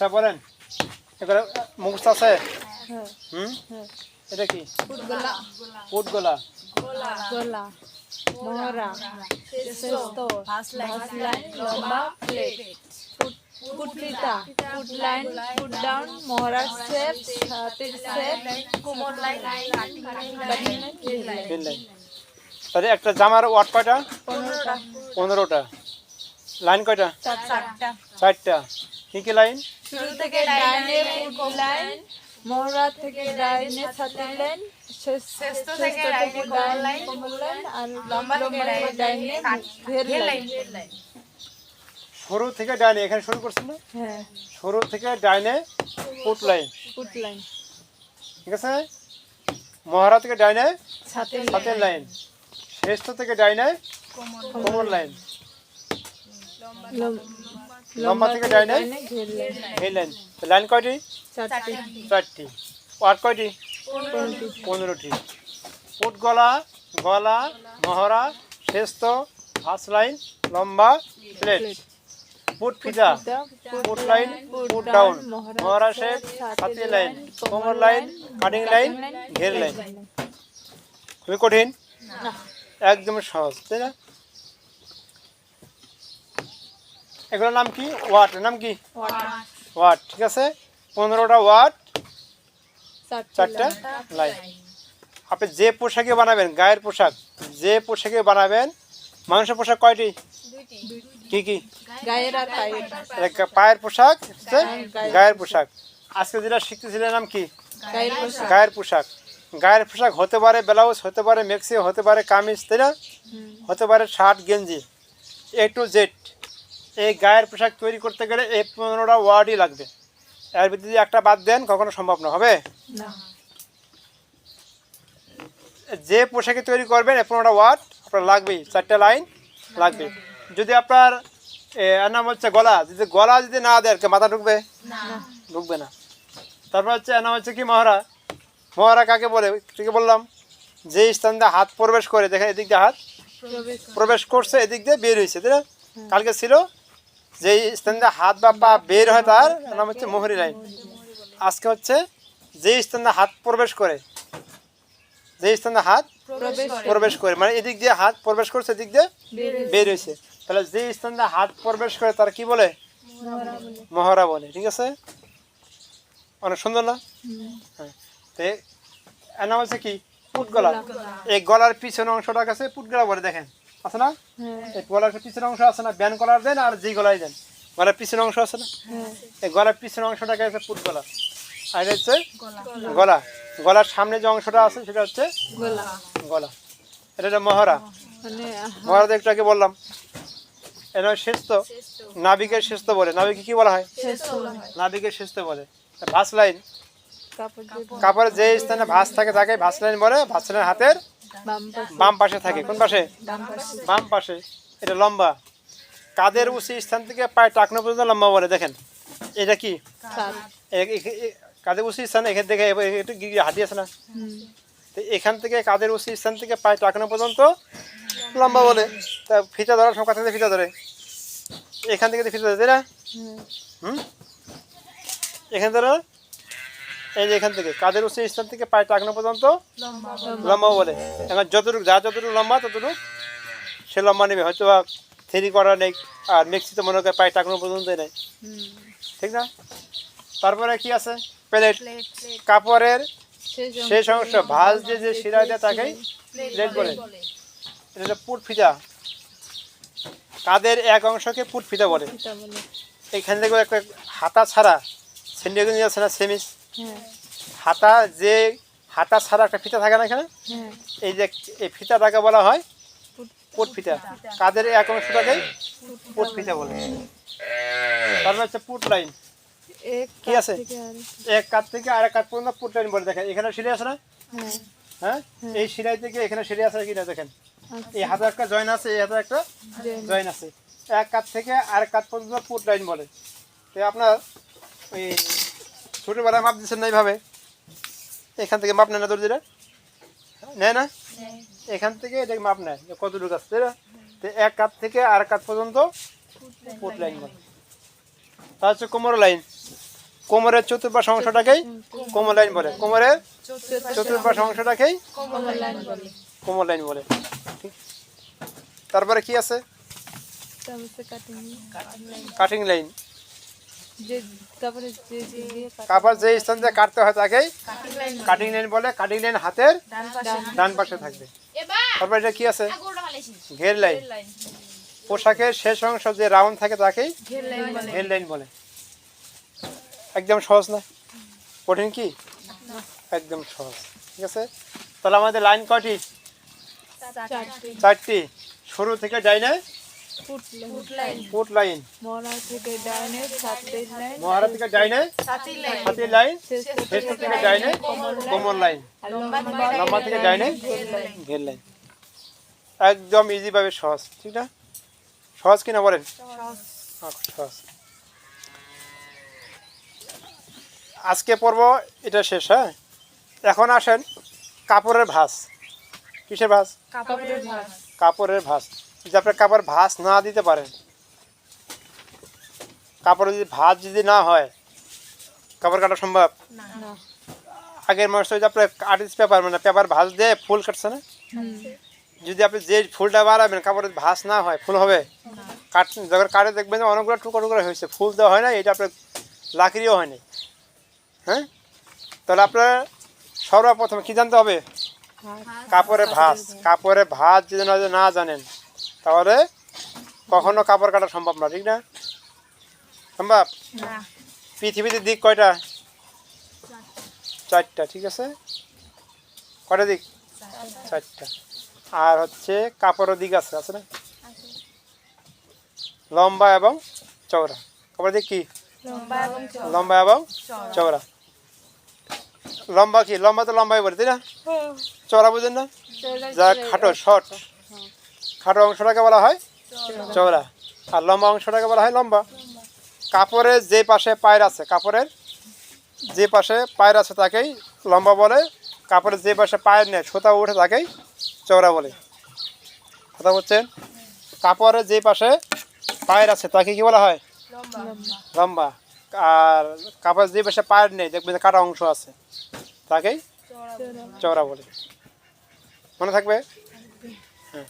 আচ্ছা বলেন। এগুলো মুখস্থ আছে? হ্যাঁ। হুম? হ্যাঁ। এটা কি? গোলা উট গোলা। গোলা মোহরা লম্বা প্লেট। ফুট ফিতা ফুট লাইন ফুট ডাউন মোহরা শেপ। ছাতির শেপ। কোমর লাইন। বাটন তিন লাইন। তাহলে একটা জামার ওয়াট কয়টা? পনেরোটা। পনেরোটা। লাইন কয়টা? চারটা। চারটা। কি কি লাইন? শুরু থেকে ডাইনে লাইন মোহরা থেকে ডাইনে ছাতির লাইন শেষ থেকে ডাইনে কোমর লাইন আর লম্বা থেকে ডাইনে ঘের লাইন। শুরু থেকে ডাইনে এখানে শুরু করছেন না? হ্যাঁ। শুরু থেকে ডাইনে ফুট লাইন। Foot line. ঠিক আছে? মহারা থেকে ডাইনে ছাতির সাতের লাইন। শ্রেষ্ঠ থেকে ডাইনে কোমর লাইন। লম্বা থেকে ডাইনে ঘের লাইন। এই লাইন। লাইন কয়টি? চারটি। চারটি। কয়টি? পনেরোটি। পনেরোটি। গলা গলা মহড়া শ্রেষ্ঠ হাস লাইন লম্বা প্লেট। ফুট ফিতা ফুট লাইন ফুট ডাউন। মহড়া শেপ হাতি লাইন কোমর লাইন কাটিং লাইন ঘের লাইন। খুবই কঠিন? একদম সহজ তাই না? এগুলোর নাম কি? ওয়াট নাম কি? ওয়াট। ঠিক আছে? পনেরোটা ওয়াট চারটা লাইন। আপনি যে পোশাকে বানাবেন গায়ের পোশাক যে পোশাকে বানাবেন মানুষের পোশাক কয়টি? কি কি? পায়ের। পোশাক হচ্ছে গায়ের পোশাক। আজকে যেটা শিখতেছিলেন নাম কি? গায়ের পোশাক। গায়ের পোশাক। গায়ের পোশাক হতে পারে ব্লাউজ হতে পারে মেক্সি হতে পারে কামিজ তাই না? হতে পারে শার্ট গেঞ্জি। A to Z. এই গায়ের পোশাক তৈরি করতে গেলে এই পনেরোটা ওয়ার্ডই লাগবে। এর ভিতরে যদি একটা বাদ দেন কখনো সম্ভব না হবে? যে পোশাকে তৈরি করবেন এই পনেরোটা ওয়ার্ড আপনার লাগবেই চারটে লাইন লাগবে। যদি আপনার এর নাম হচ্ছে গলা যদি গলা যদি না দেয় আর কি মাথা ঢুকবে? ঢুকবে না। তারপর হচ্ছে এর নাম হচ্ছে কি মহারা? মহারা কাকে বলে? ঠিক বললাম যে স্থান দিয়ে হাত প্রবেশ করে দেখেন এদিক দিয়ে হাত প্রবেশ প্রবেশ করছে এদিক দিয়ে বের হয়েছে তাই না? কালকে ছিল যে স্থান দিয়ে হাত বা পা বের হয় তার নাম হচ্ছে মোহরি লাইন। আজকে হচ্ছে যে স্থান দিয়ে হাত প্রবেশ করে যে স্থান দিয়ে হাত প্রবেশ করে। মানে এদিক দিয়ে হাত প্রবেশ করছে এদিক দিয়ে বের হয়েছে। তাহলে যে স্থান দিয়ে হাত প্রবেশ করে তার কি বলে? মোহরা বলে মহড়া বলে ঠিক আছে? অনেক সুন্দর না? হ্যাঁ। তো এর নাম হচ্ছে কি? পুট গলা এই গলার পিছনের অংশটা কাছে পুট গলা বলে দেখেন। আছে না? হ্যাঁ। এই গলার পিছনের অংশ আছে না ব্যান গলার দেন আর জি গলায় দেন। গলার পিছনের অংশ আছে না? হ্যাঁ। এই গলার পিছনের অংশটাকে হচ্ছে? পুট গলা আর হচ্ছে গলা। গলার সামনে যে অংশটা আছে সেটা হচ্ছে গলা। এটা হচ্ছে মহড়া। মানে মহারাজ একটু আগে বললাম। এটা শেষ তো নাবিকের শেষ তো বলে। নাবিকে কি বলা হয়? হয়। নাবিকের শেষ তো বলে। ভাস লাইন। কাপড় কাপড়ের যে স্থানে ভাস থাকে তাকে ভাস লাইন বলে। ভাস লাইন হাতের বাম পাশে। থাকে কোন পাশে? বাম পাশে। এটা লম্বা। কাদের উঁচু স্থান থেকে পায়ে টাকনো পর্যন্ত লম্বা বলে দেখেন। এটা কি? কাদের উঁচু স্থান? এখান থেকে একটু গিরি হাতি আছে না? তো এখান থেকে কাদের উঁচু স্থান থেকে পায়ে টাকনো পর্যন্ত লম্বা বলে? তা ফিতা ধরার সময় কথা ফিতা ধরে। এখান থেকে ফিতা ধরে তাই না? হুম? এখান ধরো এই যে এখান থেকে কাদের উঁচু স্থান থেকে পায়ে টাকনো পর্যন্ত? লম্বা বলে। এখন যতটুকু যা যতটুকু লম্বা ততটুকু সে লম্বা নেবে। হয়তো বা থ্রি করা নেই আর মেক্সি তো মনে করে পায়ে টাকনো পর্যন্ত নেই। ঠিক না? তারপরে কি আছে? প্লেট কাপড়ের শেষ শেষ অংশ যে যে শিরা দেয় তাকেই প্লেট বলে। এটা হচ্ছে পুট ফিতা। কাদের এক অংশকে পুট ফিতা বলে। এখান থেকে একটা হাতা ছাড়া সেন্ডিগুনি আছে না সেমিস হাতা যে হাতা ছাড়া একটা ফিতা থাকে না এখানে? হ্যাঁ। এই যে এই ফিতাটাকে বলা হয় পোট ফিতা। কাদের এক অংশটাকেই পোট ফিতা বলে। তারপর হচ্ছে পুট লাইন। কি আছে? এক কাত থেকে আরেক কাত পর্যন্ত পুট লাইন বলে। দেখেন এখানে সিঁড়ি আছে না? হ্যাঁ। হ্যাঁ? এই সিলাই থেকে এখানে সিঁড়ি আছে কিনা দেখেন। আচ্ছা। এই হাতে একটা জয়েন আছে এই হাতে একটা জয়েন। আছে। এক কাত থেকে আরেক কাত পর্যন্ত পুট লাইন বলে। তো আপনার ওই ছোটোবেলায় মাপ দিচ্ছেন না এইভাবে? এখান থেকে মাপ নেয় না দর্জিরা? নেয় না? এখান থেকে এটাকে মাপ নেয় কতটুকু না? তো এক কাত থেকে আর কাত পর্যন্ত পুট লাইন তা হচ্ছে কোমর লাইন। কোমরের চতুর্পাশ অংশটাকেই কোমর লাইন বলে। কোমরের চতুর্পাশ অংশটাকেই কোমল কোমর লাইন বলে। তারপরে কি আছে? কাটিং লাইন কাপড় যে স্থান দিয়ে কাটতে হয় তাকেই কাটিং লাইন বলে। কাটিং লাইন হাতের ডান পাশে। থাকবে। তারপর এটা কি আছে? ঘের লাইন পোশাকের শেষ অংশ যে রাউন্ড থাকে তাকেই ঘের লাইন বলে। একদম সহজ না? কঠিন কি? একদম সহজ। ঠিক আছে? তাহলে আমাদের লাইন চারটি। চারটি। শুরু থেকে যাই না ফুট লাইন ফুট থেকে ডাইনে সাতের লাইন মহারা থেকে যাই না হাতির লাইন শেষ শেষ থেকে যাই না কোমর লাইন লম্বা থেকে যাই না ঘের লাইন একদম ইজি ভাবে সহজ ঠিক না? সহজ কিনা বলেন? হ্যাঁ, সহজ। আজকে পর্ব এটা শেষ হ্যাঁ? এখন আসেন কাপড়ের ভাঁজ। কিসের ভাঁজ? কাপড়ের ভাঁজ। কাপড়ের ভাঁজ। যদি আপনার কাপড় ভাঁজ না দিতে পারেন কাপড় যদি ভাঁজ যদি না হয় কাপড় কাটা সম্ভব? আগের মানুষ তো ওই যে আপনার আর্টিস্ট পেপার মানে পেপার ভাঁজ দিয়ে ফুল কাটছে না? যদি আপনি যে ফুলটা বাড়াবেন কাপড়ের ভাঁজ না হয় ফুল হবে? কাট যখন কাটে দেখবেন যে অনেকগুলো টুকরো টুকরো হয়েছে ফুল দেওয়া হয় না এটা আপনার লাকড়িও হয়নি হ্যাঁ? তাহলে আপনার সর্বপ্রথম কী জানতে হবে? কাপড়ের ভাঁজ কাপড়ের ভাঁজ যদি না না জানেন তাহলে কখনো কাপড় কাটা সম্ভব না ঠিক না? সম্ভব? পৃথিবীতে দিক কয়টা? চারটা ঠিক আছে? কয়টা দিক? চারটা। আর হচ্ছে কাপড়ের দিক আছে আছে না? লম্বা এবং চওড়া। কাপড়ের দিক কি? লম্বা এবং লম্বা এবং চওড়া। লম্বা কি? লম্বা তো লম্বাই বলে তাই না? চওড়া বুঝেন না? যা খাটো শর্ট। খাটো অংশটাকে বলা হয় চওড়া। আর লম্বা অংশটাকে বলা হয় লম্বা। কাপড়ের যে পাশে পায়ের আছে কাপড়ের যে পাশে পায়ের আছে তাকেই লম্বা বলে কাপড়ের যে পাশে পায়ের নেই সুতা উঠে তাকেই চওড়া বলে। কথা বলছেন? কাপড়ের যে পাশে পায়ের আছে তাকে কি বলা হয়? লম্বা। আর কাপড় যে পাশে পায়ের নেই দেখবেন যে কাটা অংশ আছে তাকেই চওড়া বলে। মনে থাকবে? হ্যাঁ।